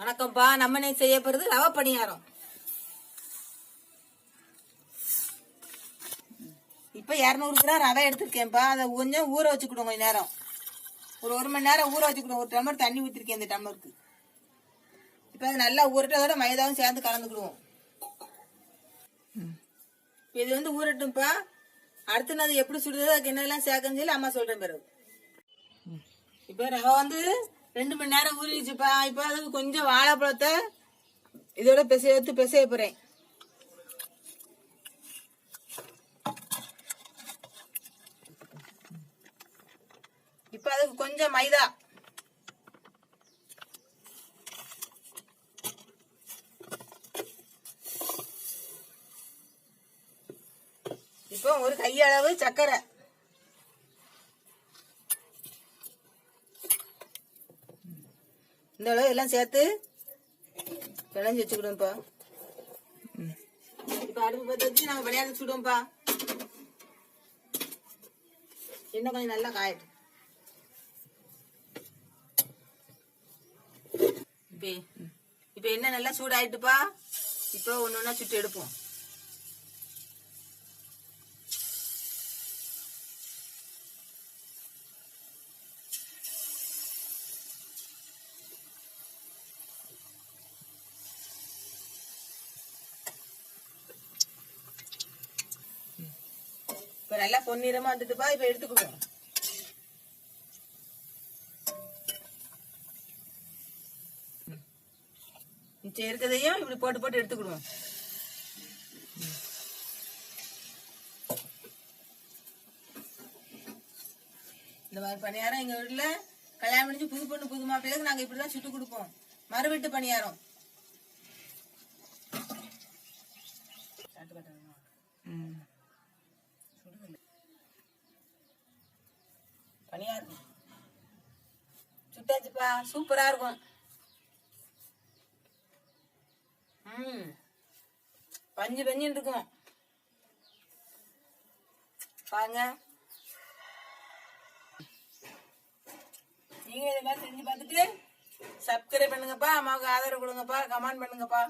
வணக்கம்ப்பா. நம்ம நீ செய்ய போறது? ரவை பணியாரம். இப்ப இருநூறு கிராம் ரவை எடுத்திருக்கேன்ப்பா. அதை கொஞ்சம் ஊற வச்சுக்கிடும் கொஞ்ச நேரம். ஒரு ஒரு மணி நேரம் ஊற வச்சுக்கிடும் ஒரு டம்ளர் தண்ணி ஊற்றிருக்கேன் இந்த டம்ளருக்கு. இப்ப அது நல்லா ஊறட்டதோட மைதாவும் சேர்ந்து கலந்துக்கிடுவோம். இது வந்து ஊறட்டும்ப்பா. அடுத்து நான் அது எப்படி சுடுறது அதுக்கு என்னெல்லாம் சேர்க்கணும்னு சொல்லி அம்மா சொல்றேன் பிறகு இப்ப ரவை வந்து ரெண்டு மணி நேரம் ஊறிடுச்சுப்பா இப்ப அதுக்கு கொஞ்சம் வாழைப்பழத்தை இதோட பிசை எடுத்து பிசைய போறேன். இப்ப அதுக்கு கொஞ்சம் மைதா. இப்போ ஒரு கையளவு சர்க்கரை இந்த அளவு எல்லாம் சேர்த்து பிணைஞ்சு வச்சுக்கிடுவோம்ப்பா. இப்போ அடுப்பு பற்றி வச்சு நாங்கள் விளையாட சுடுவோம்ப்பா இன்னும் கொஞ்சம் நல்லா காயட்டும். இப்போ என்ன நல்லா சூடாயிட்டுப்பா. இப்போ ஒன்று ஒன்றா சுட்டு எடுப்போம். நல்லா பொன்னிறமா வந்துட்டுப்பா இப்ப எடுத்துக்குவோம் மிச்சம் இருக்கிறதையும் இப்படி போட்டு போட்டு எடுத்துக்கிடுவோம். இந்த மாதிரி பணியாரம் எங்க வீட்டுல கல்யாணம் முடிஞ்சு புது பொண்ணு புது மாப்பிள்ளைக்கு நாங்க இப்படிதான் சுட்டு கொடுப்போம். மறுவீட்டு பணியாரம். பணியாரம் சுட்டாச்சுப்பா சூப்பரா இருக்கும். ம். பஞ்சு பஞ்சுன்னு இருக்கும். பாருங்க. நீங்க இதை மாதிரி செஞ்சு பார்த்துட்டு சப்ஸ்கிரைப் பண்ணுங்கப்பா அம்மாவுக்கு ஆதரவு கொடுங்கப்பா கமெண்ட் பண்ணுங்கப்பா.